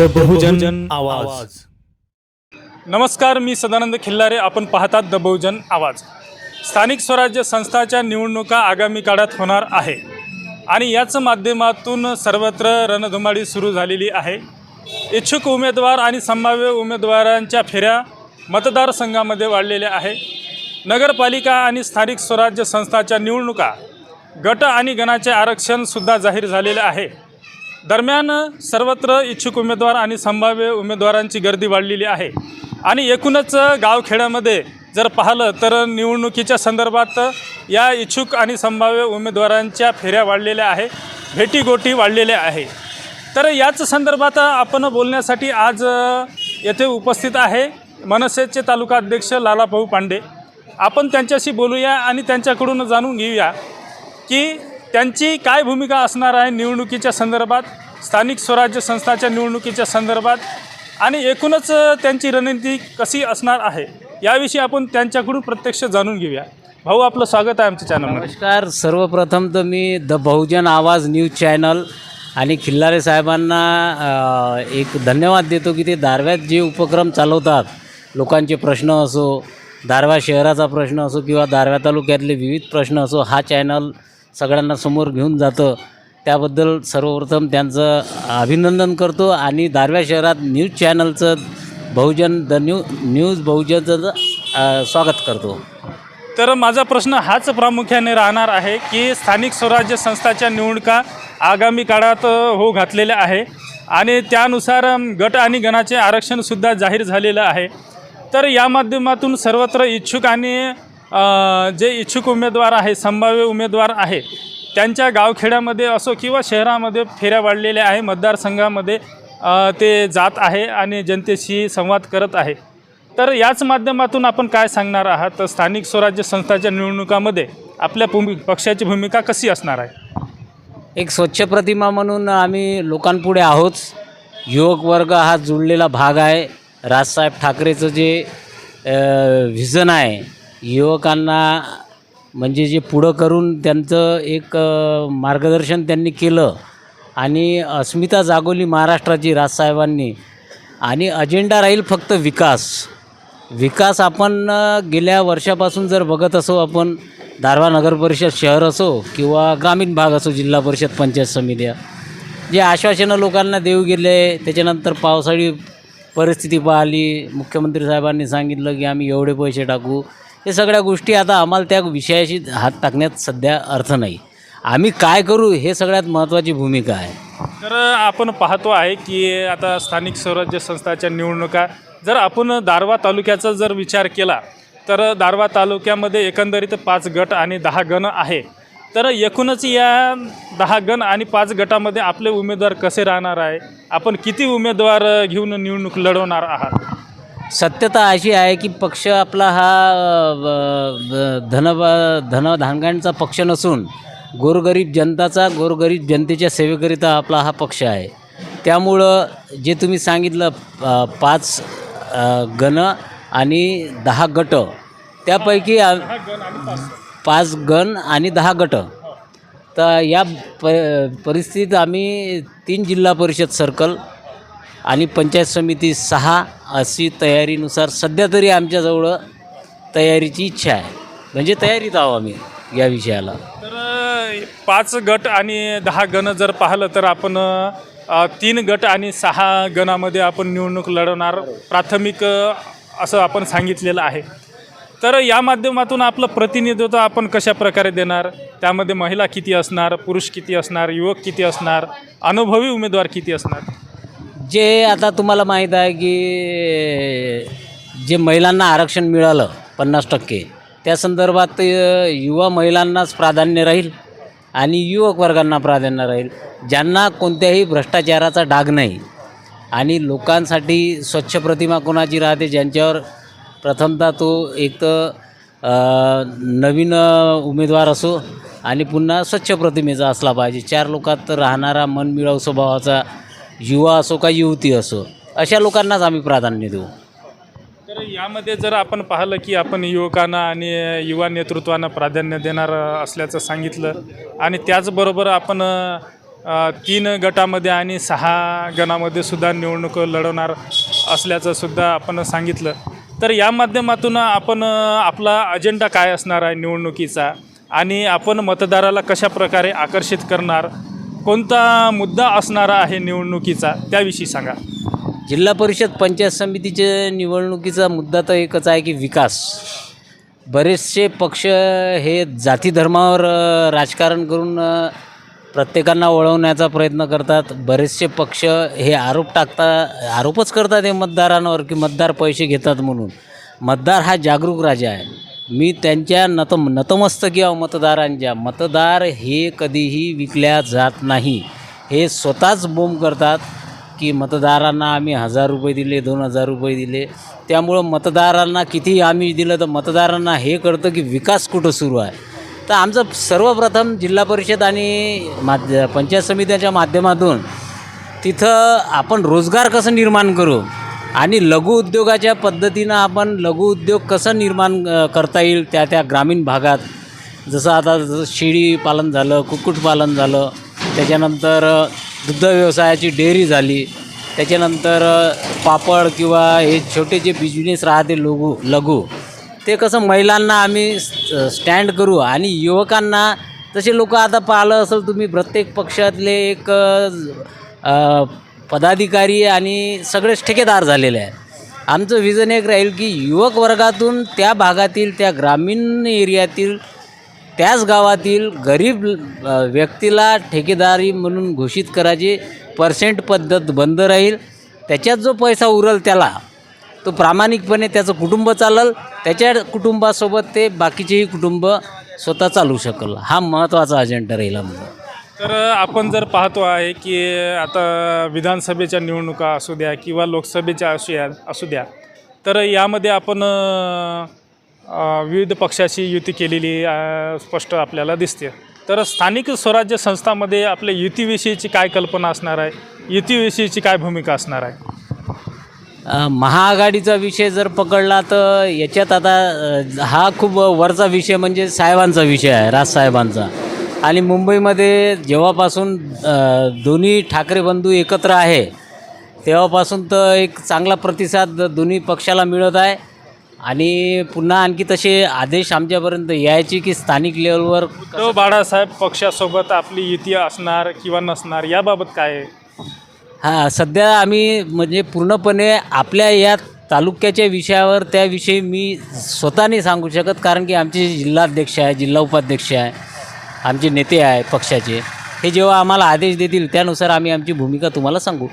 बहुजन आवाज. नमस्कार मी सदानंद खिल्लारे. आपण पाहतात द बहुजन आवाज. स्थानिक स्वराज्य संस्थाच्या निवडणुका आगामी काळात होणार आहे. आणि याच माध्यमातून सर्वत्र रणधुमाळी सुरू झालेली आहे. इच्छुक उमेदवार आणि संभाव्य उमेदवारांच्या फेऱ्या मतदारसंघामध्ये वाढलेल्या आहे. नगरपालिका आणि स्थानिक स्वराज्य संस्थाच्या निवडणुका गट आणि गणाचे आरक्षणसुद्धा जाहीर झालेले आहे. दरम्यान सर्वत्र इच्छुक उमेदवार आणि संभाव्य उमेदवारांची गर्दी वाढलेली आहे. आणि एकूणच गावखेड्यामध्ये जर पाहिलं तर निवडणुकीच्या संदर्भात या इच्छुक आणि संभाव्य उमेदवारांच्या फेऱ्या वाढलेल्या आहे भेटीगोटी वाढलेल्या आहे. तर याच संदर्भात आपण बोलण्यासाठी आज येथे उपस्थित आहे मनसेचे तालुका अध्यक्ष लालाभाऊ पांडे. आपण त्यांच्याशी बोलूया आणि त्यांच्याकडून जाणून घेऊया की त्यांची काय भूमिका असणार आहे निवडणुकीच्या संदर्भात? स्थानिक स्वराज्य संस्थाच्या निवडणुकीच्या संदर्भात? आणि एकूणच त्यांची रणनीती कशी असणार आहे? याविषयी आपण त्यांच्याकडून प्रत्यक्ष जाणून घेऊया. भाऊ आपलं स्वागत आहे आमच्या चॅनलमध्ये नमस्कार. सर्वप्रथम तर मी द बहुजन आवाज न्यूज चॅनल आणि खिल्लारे साहेबांना एक धन्यवाद देतो की ते दारव्यात जे उपक्रम चालवतात लोकांचे प्रश्न असो दारव्या शहराचा प्रश्न असो किंवा दारव्या तालुक्यातले विविध प्रश्न असो हा चॅनल सगळ्यांना समोर घेऊन जातं. त्याबद्दल सर्वप्रथम त्यांचं अभिनंदन करतो आणि दारव्या शहरात न्यूज चॅनलचं बहुजन द न्यू न्यूज बहुजनचं स्वागत करतो. तर माझा प्रश्न हाच प्रामुख्याने राहणार आहे की स्थानिक स्वराज्य संस्थाच्या निवडणुका आगामी काळात हो घातलेल्या आहे आणि त्यानुसार गट आणि गणाचे आरक्षणसुद्धा जाहीर झालेलं आहे. तर या माध्यमातून सर्वत्र इच्छुक आणि जे इच्छुक उमेदवार आहे संभाव्य उमेदवार आहे त्यांच्या गावखेड्यामध्ये असो किंवा शहरामध्ये फेऱ्या वाढलेल्या आहे मतदारसंघामध्ये ते जात आहे आणि जनतेशी संवाद करत आहे. तर याच माध्यमातून आपण काय सांगणार आहात? तर स्थानिक स्वराज्य संस्थाच्या निवडणुकामध्ये आपल्या भूमि पक्षाची भूमिका कशी असणार आहे? एक स्वच्छ प्रतिमा म्हणून आम्ही लोकांपुढे आहोत. युवक वर्ग हा जुळलेला भाग आहे. राजसाहेब ठाकरेचं जे व्हिजन आहे युवकांना म्हणजे जे पुढं करून त्यांचं एक मार्गदर्शन त्यांनी केलं आणि अस्मिता जागवली महाराष्ट्राची राजसाहेबांनी आणि अजेंडा राहील फक्त विकास. विकास आपण गेल्या वर्षापासून जर बघत असो आपण दारवा नगर परिषद शहर असो किंवा ग्रामीण भाग असो जिल्हा परिषद पंचायत समित्या जे आश्वासनं लोकांना देऊ गेले त्याच्यानंतर पावसाळी परिस्थिती पाहिली मुख्यमंत्री साहेबांनी सांगितलं की आम्ही एवढे पैसे टाकू हे सगळ्या गोष्टी आता आम्हाला त्या विषयाशी हात टाकण्यात सध्या अर्थ नाही. आम्ही काय करू हे सगळ्यात महत्त्वाची भूमिका आहे. तर आपण पाहतो आहे की आता स्थानिक स्वराज्य संस्थाच्या निवडणुका जर आपण दारवा तालुक्याचा जर विचार केला तर दारवा तालुक्यामध्ये एकंदरीत पाच गट आणि दहा गण आहे. तर एकूणच या दहा गण आणि पाच गटामध्ये आपले उमेदवार कसे राहणार आहे? आपण किती उमेदवार घेऊन निवडणूक लढवणार आहात? सत्यता अशी आहे की पक्ष आपला हा अ, धन धनधानगांचा पक्ष नसून गोरगरीब जनताचा गोरगरीब जनतेच्या सेवेकरिता आपला हा पक्ष आहे. त्यामुळं जे तुम्ही सांगितलं पाच गण आणि दहा गट त्यापैकी पाच पाच गण आणि दहा गट. तर या प परिस्थितीत आम्ही तीन जिल्हा परिषद सर्कल आणि पंचायत समिती सहा अशी तयारीनुसार सध्या तरी आमच्याजवळ तयारीची इच्छा आहे. म्हणजे तयारीत आहो आम्ही या विषयाला. तर पाच गट आणि दहा गण जर पाहिलं तर आपण तीन गट आणि सहा गणामध्ये आपण निवडणूक लढवणार प्राथमिक असं आपण सांगितलेलं आहे. तर या माध्यमातून आपलं प्रतिनिधित्व आपण कशा प्रकारे देणार? त्यामध्ये महिला किती असणार पुरुष किती असणार युवक किती असणार अनुभवी उमेदवार किती असणार? जे आता तुम्हाला माहीत आहे की जे महिलांना आरक्षण मिळालं पन्नास टक्के त्या संदर्भात युवा महिलांनाच प्राधान्य राहील आणि युवक वर्गांना प्राधान्य राहील ज्यांना कोणत्याही भ्रष्टाचाराचा डाग नाही. आणि लोकांसाठी स्वच्छ प्रतिमा कोणाची राहते ज्यांच्यावर प्रथमतः तो एक तर नवीन उमेदवार असो आणि पुन्हा स्वच्छ प्रतिमेचा असला पाहिजे. चार लोकात राहणारा मनमिळाऊ स्वभावाचा युवा असो का युवती असो अशा लोकांनाच आम्ही प्राधान्य देऊ. तर यामध्ये जर आपण पाहिलं की आपण युवकांना आणि युवा नेतृत्वानं प्राधान्य देणार असल्याचं सांगितलं आणि त्याचबरोबर आपण तीन गटामध्ये आणि सहा गणामध्ये सुद्धा निवडणूक लढवणार असल्याचं सुद्धा आपण सांगितलं. तर या माध्यमातून आपण आपला अजेंडा काय असणार आहे निवडणुकीचा आणि आपण मतदाराला कशा प्रकारे आकर्षित करणार कोणता मुद्दा असणारा आहे निवडणुकीचा त्याविषयी सांगा. जिल्हा परिषद पंचायत समितीचे निवडणुकीचा मुद्दा तर एकच आहे की विकास. बरेचसे पक्ष हे जाती धर्मावर राजकारण करून प्रत्येकांना वळवण्याचा प्रयत्न करतात. बरेचसे पक्ष हे आरोप टाकता आरोपच करतात हे मतदारांवर की मतदार पैसे घेतात म्हणून. मतदार हा जागरूक राजा आहे. मी त्यांच्या नत नतमस्तकी आहो मतदारांच्या. मतदार हे कधीही विकल्या जात नाही. हे स्वतःच बोंब करतात की मतदारांना आम्ही हजार रुपये दिले दोन हजार रुपये दिले. त्यामुळं मतदारांना किती आम्ही दिलं तर मतदारांना हे कळतं की विकास कुठं सुरू आहे. तर आमचं सर्वप्रथम जिल्हा परिषद आणि माध्य पंचायत समित्याच्या माध्यमातून तिथं आपण रोजगार कसं निर्माण करू? आणि लघु उद्योगाच्या पद्धतीनं आपण लघु उद्योग कसं निर्माण करता येईल त्या त्या ग्रामीण भागात? जसं आता जसं शेळी पालन झालं कुक्कुटपालन झालं त्याच्यानंतर दुग्ध व्यवसायाची डेअरी झाली त्याच्यानंतर पापड किंवा हे छोटे जे बिझनेस राहते लघु लघु ते कसं महिलांना आम्ही स्टँड करू आणि युवकांना तसे लोक आता पाहिलं असेल तुम्ही प्रत्येक पक्षातले एक पदाधिकारी आणि सगळेच ठेकेदार झालेले आहेत. आमचं विजन एक राहील की युवक वर्गातून त्या भागातील त्या ग्रामीण एरियातील त्याच गावातील गरीब व्यक्तीला ठेकेदारी म्हणून घोषित करायची पर्सेंट पद्धत बंद राहील. त्याच्यात जो पैसा उरल त्याला तो प्रामाणिकपणे त्याचं कुटुंब चालल. त्याच्या कुटुंबासोबत ते बाकीचेही कुटुंब स्वतः चालू शकल. हा महत्त्वाचा अजेंडा राहील आमचा तर आपण जर पाहतो आहे की आता विधानसभेच्या निवडणुका असू द्या किंवा लोकसभेच्या असू या असू द्या तर यामध्ये आपण विविध पक्षाची युती केलेली स्पष्ट आपल्याला दिसते. तर स्थानिक स्वराज्य संस्थामध्ये आपल्या युतीविषयीची काय कल्पना असणार आहे? युतीविषयीची काय भूमिका असणार आहे? महाआघाडीचा विषय जर पकडला तर याच्यात आता हा खूप वरचा विषय म्हणजे साहेबांचा विषय आहे राजसाहेबांचा आणि मुंबईमध्ये जेव्हापासून दोन्ही ठाकरे बंधू एकत्र आहे तेव्हापासून तर एक चांगला प्रतिसाद दोन्ही पक्षाला मिळत आहे. आणि पुन्हा आणखी तसे आदेश आमच्यापर्यंत यायचे की स्थानिक लेवलवर तो बाळासाहेब पक्षासोबत आपली युती असणार किंवा नसणार याबाबत काय आहे? हां सध्या आम्ही म्हणजे पूर्णपणे आपल्या या तालुक्याच्या विषयावर त्याविषयी मी स्वतः नाही सांगू शकत कारण की आमचे जिल्हाध्यक्ष आहे जिल्हा उपाध्यक्ष आहे. आमचे नेते आहे पक्षाचे. हे जेव्हा आम्हाला आदेश देतील त्यानुसार आम्ही आमची भूमिका तुम्हाला सांगू.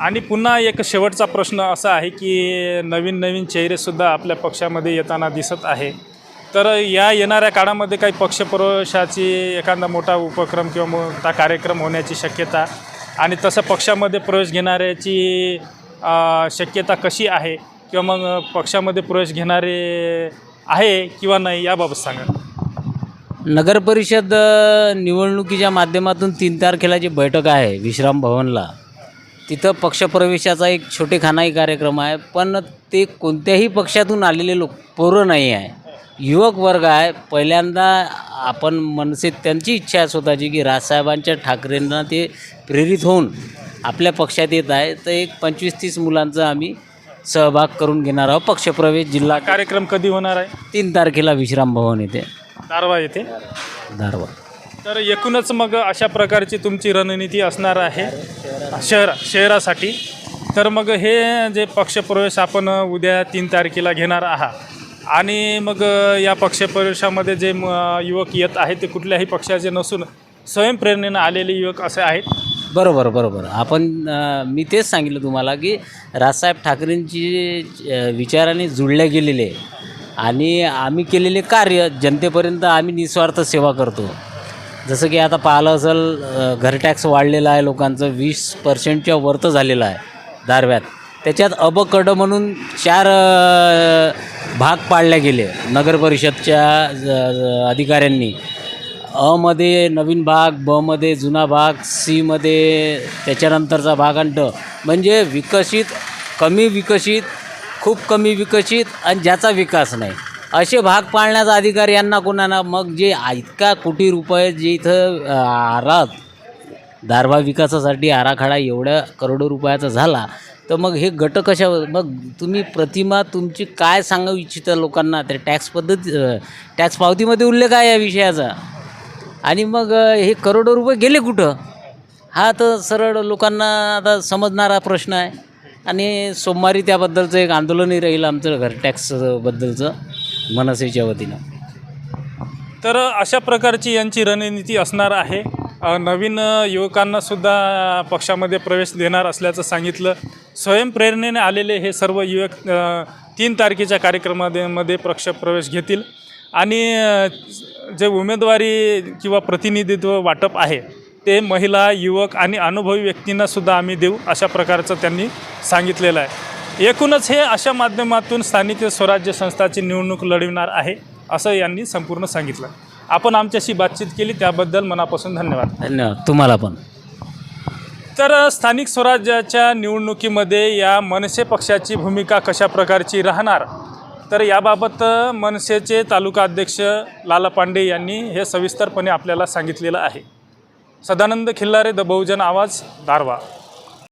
आणि पुन्हा एक शेवटचा प्रश्न असा आहे की नवीन नवीन चेहरेसुद्धा आपल्या पक्षामध्ये येताना दिसत आहे. तर या येणाऱ्या काळामध्ये काही पक्षप्रवेशाची एखादा मोठा उपक्रम किंवा मोठा कार्यक्रम होण्याची शक्यता आणि तसं पक्षामध्ये प्रवेश घेणाऱ्याची शक्यता कशी आहे? किंवा मग पक्षामध्ये प्रवेश घेणारे आहे किंवा नाही याबाबत सांगा. नगर परिषद अ, निवडणुकीच्या माध्यमातून तीन तारखेला जी बैठक आहे विश्राम भवनला तिथं पक्षप्रवेशाचा एक छोटेखानाही कार्यक्रम आहे पण ते कोणत्याही पक्षातून आलेले लोक पोरं नाही आहे. युवक वर्ग आहे. पहिल्यांदा आपण मनसे त्यांची इच्छा आहे स्वतःची की राजसाहेबांच्या ठाकरेंना ते प्रेरित होऊन आपल्या पक्षात येत आहे. तर एक पंचवीस तीस मुलांचा आम्ही सहभाग करून घेणार आहोत. पक्षप्रवेश जिल्हा कार्यक्रम कधी होणार आहे? तीन तारखेला विश्राम भवन येथे दारवा येथे. धारवाड तर एकूणच मग अशा प्रकारची तुमची रणनीती असणार आहे शहरा शहरासाठी. तर मग हे जे पक्षप्रवेश आपण उद्या तीन तारखेला घेणार आहात आणि मग या पक्षप्रवेशामध्ये जे म- युवक येत आहेत ते कुठल्याही पक्षाचे नसून स्वयंप्रेरणेनं आलेले युवक असे आहेत. बरोबर बरोबर. आपण अ, मी तेच सांगितलं तुम्हाला की राजसाहेब ठाकरेंची अ, विचाराने जुळल्या गेलेले. आणि आम्ही केलेले कार्य जनतेपर्यंत आम्ही निस्वार्थ सेवा करतो. जसं की आता पाहिलं असेल घर टॅक्स वाढलेला आहे लोकांचं वीस पर्सेंटच्या वरतं झालेलं आहे दारव्यात. त्याच्यात अबकड म्हणून चार भाग पाडले गेले नगर परिषदच्या अधिकाऱ्यांनी. अमध्ये नवीन भाग बमध्ये जुना भाग सीमध्ये त्याच्यानंतरचा भाग आणि ड म्हणजे विकसित कमी विकसित खूप कमी विकसित आणि ज्याचा विकास नाही. असे भाग पाळण्याचा अधिकार यांना कोणाला? मग जे इतका कोटी रुपये जे इथं आरात दारवा विकासासाठी आराखडा एवढ्या करोडो रुपयाचा झाला तर मग हे गट कशा मग तुम्ही प्रतिमा तुमची काय सांगू इच्छिता लोकांना? त्या टॅक्स पद्धती टॅक्स पावतीमध्ये उल्लेख आहे या विषयाचा. आणि मग हे करोडो रुपये गेले कुठं? हा तर सरळ लोकांना आता समजणारा प्रश्न आहे. आणि सोमवारी त्याबद्दलचं एक आंदोलनही राहील आमचं घर टॅक्सबद्दलचं मनसेच्या वतीनं. तर अशा प्रकारची यांची रणनीती असणार आहे. नवीन युवकांनासुद्धा युवकांना सुद्धा पक्षामध्ये प्रवेश देणार असल्याचं सांगितलं. स्वयंप्रेरणेने आलेले हे सर्व युवक तीन तारखेच्या कार्यक्रमामध्ये पक्ष प्रवेश घेतील. आणि जे उमेदवारी किंवा प्रतिनिधित्व वाटप आहे ते महिला युवक आणि अनुभवी व्यक्तींना सुद्धा आम्ही देऊ अशा प्रकारचं त्यांनी सांगितलेलं आहे. एकूणच हे अशा माध्यमातून स्थानिक स्वराज्य संस्थाची निवडणूक लढविणार आहे असं यांनी संपूर्ण सांगितलं. आपण आमच्याशी बातचीत केली त्याबद्दल मनापासून धन्यवाद. धन्यवाद. तुम्हाला पण. तर स्थानिक स्वराज्याच्या निवडणुकीमध्ये या मनसे पक्षाची भूमिका कशा प्रकारची राहणार? तर याबाबत मनसेचे तालुका अध्यक्ष लाला पांडे यांनी हे सविस्तरपणे आपल्याला सांगितलेलं आहे. सदानंद खिल्लारे द बहुजन आवाज दारवा.